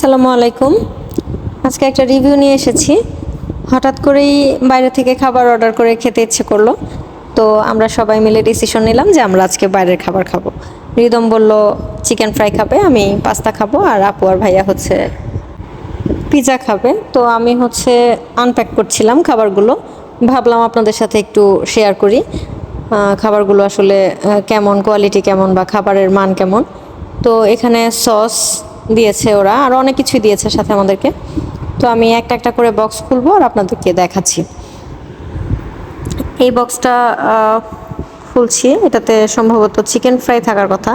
আসসালামু আলাইকুম। আজকে একটা রিভিউ নিয়ে এসেছি। হঠাৎ করেই বাইরে থেকে খাবার অর্ডার করে খেতে ইচ্ছে করল। তো আমরা সবাই মিলে ডিসিশন নিলাম যে আমরা আজকে বাইরের খাবার খাব। রিদম বলল চিকেন ফ্রাই খাবে, আমি পাস্তা খাব আর আপু আর ভাইয়া হচ্ছে পিৎজা খাবে। তো আমি হচ্ছে আনপ্যাক করছিলাম খাবারগুলো। ভাবলাম আপনাদের সাথে একটু শেয়ার করি। খাবারগুলো আসলে কেমন কোয়ালিটি কেমন বা খাবারের মান কেমন। তো এখানে সস দিয়েছে ওরা, আর অনেক কিছুই দিয়েছে সাথে আমাদেরকে। তো আমি একটা একটা করে বক্স খুলবো আর আপনাদেরকে দেখাচ্ছি। এই বক্সটা খুলছি। এটাতে সম্ভবত চিকেন ফ্রাই থাকার কথা।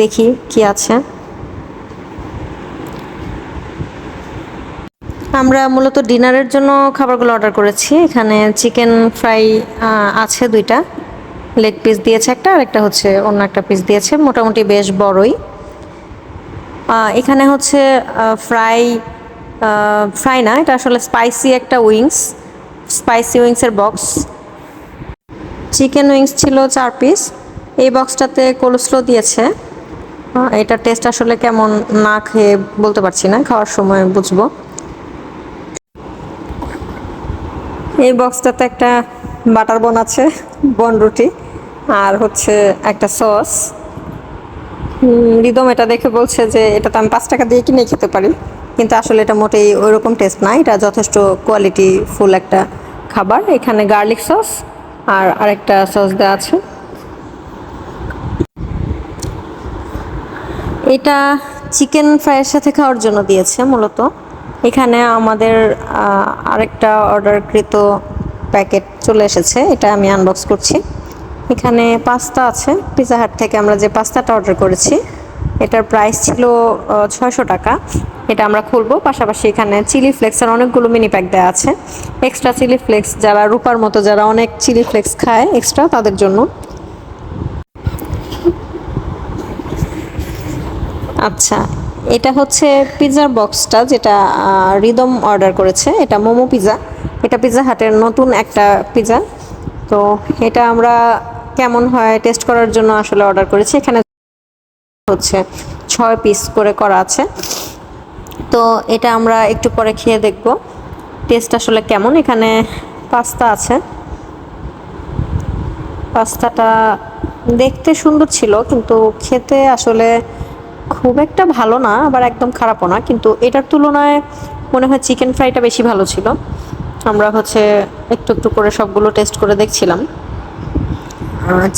দেখি কি আছে। আমরা মূলত ডিনারের জন্য খাবারগুলো অর্ডার করেছি। এখানে চিকেন ফ্রাই আছে দুইটা। লেগ পিস দিয়েছে একটা আর একটা হচ্ছে অন্য একটা পিস দিয়েছে। মোটামুটি বেশ বড়ই। এখানে হচ্ছে ফ্রাই ফ্রাই না, এটা আসলে স্পাইসি একটা উইংস, স্পাইসি উইংসের বক্স। চিকেন উইংস ছিল চার পিস। এই বক্সটাতে কোলেস্ট্রো দিয়েছে। এটার টেস্ট আসলে কেমন না খেয়ে বলতে পারছি না, খাওয়ার সময় বুঝব। এই বক্সটাতে একটা বাটার বন আছে, বন রুটি, আর হচ্ছে একটা সস। রিদম এটা দেখে বলছে যে এটা তো আমি পাঁচ টাকা দিয়ে কিনে খেতে পারি। কিন্তু আসলে এটা মোটেই ওইরকম টেস্ট না। এটা যথেষ্ট কোয়ালিটি ফুল একটা খাবার। এখানে গার্লিক সস আর আরেকটা সস দেওয়া আছে। এটা চিকেন ফ্রাইয়ের সাথে খাওয়ার জন্য দিয়েছে মূলত। এখানে আমাদের আরেকটা অর্ডারকৃত প্যাকেট চলে এসেছে। এটা আমি আনবক্স করছি। এখানে পাস্তা আছে। পিজা হাট থেকে আমরা যে পাস্তাটা অর্ডার করেছি, এটার প্রাইস ছিল ছয়শো টাকা। এটা আমরা খুলবো। পাশাপাশি এখানে চিলি ফ্লেক্সের অনেকগুলো মিনি প্যাক দেওয়া আছে। এক্সট্রা চিলি ফ্লেক্স যারা রূপার মতো, যারা অনেক চিলি ফ্লেক্স খায় এক্সট্রা তাদের জন্য। আচ্ছা এটা হচ্ছে পিৎজার বক্সটা যেটা রিদম অর্ডার করেছে। এটা মোমো পিৎজা এটা পিৎজা হাটের নতুন একটা পিৎজা তো এটা আমরা কেমন হয় টেস্ট করার জন্য আসলে অর্ডার করেছি। এখানে হচ্ছে ছয় পিস করে করা আছে। তো এটা আমরা একটু পরে খেয়ে দেখব। টেস্ট আসলে কেমন? এখানে পাস্তা আছে। পাস্তাটা দেখতে সুন্দর ছিল, কিন্তু খেতে আসলে খুব একটা ভালো না, আবার একদম খারাপও না। কিন্তু এটার তুলনায় মনে হয় চিকেন ফ্রাইটা বেশি ভালো ছিল। আমরা হচ্ছে একটু একটু করে সবগুলো টেস্ট করে দেখছিলাম।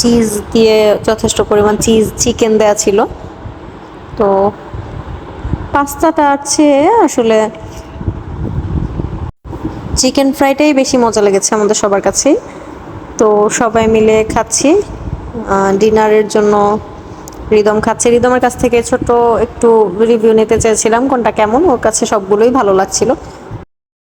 চিজ দিয়ে যথেষ্ট পরিমাণ চিজ চিকেন দেয়া ছিল। তো পাস্তাটা আছে আসলে চিকেন ফ্রাইটাই বেশি মজা লেগেছে আমাদের সবার কাছেই তো সবাই মিলে খাচ্ছি। ডিনারের জন্য রিদম খাচ্ছে। রিদমের কাছ থেকে ছোট একটু রিভিউ নিতে চেয়েছিলাম কোনটা কেমন, ওর কাছে সবগুলোই ভালো লাগছিল।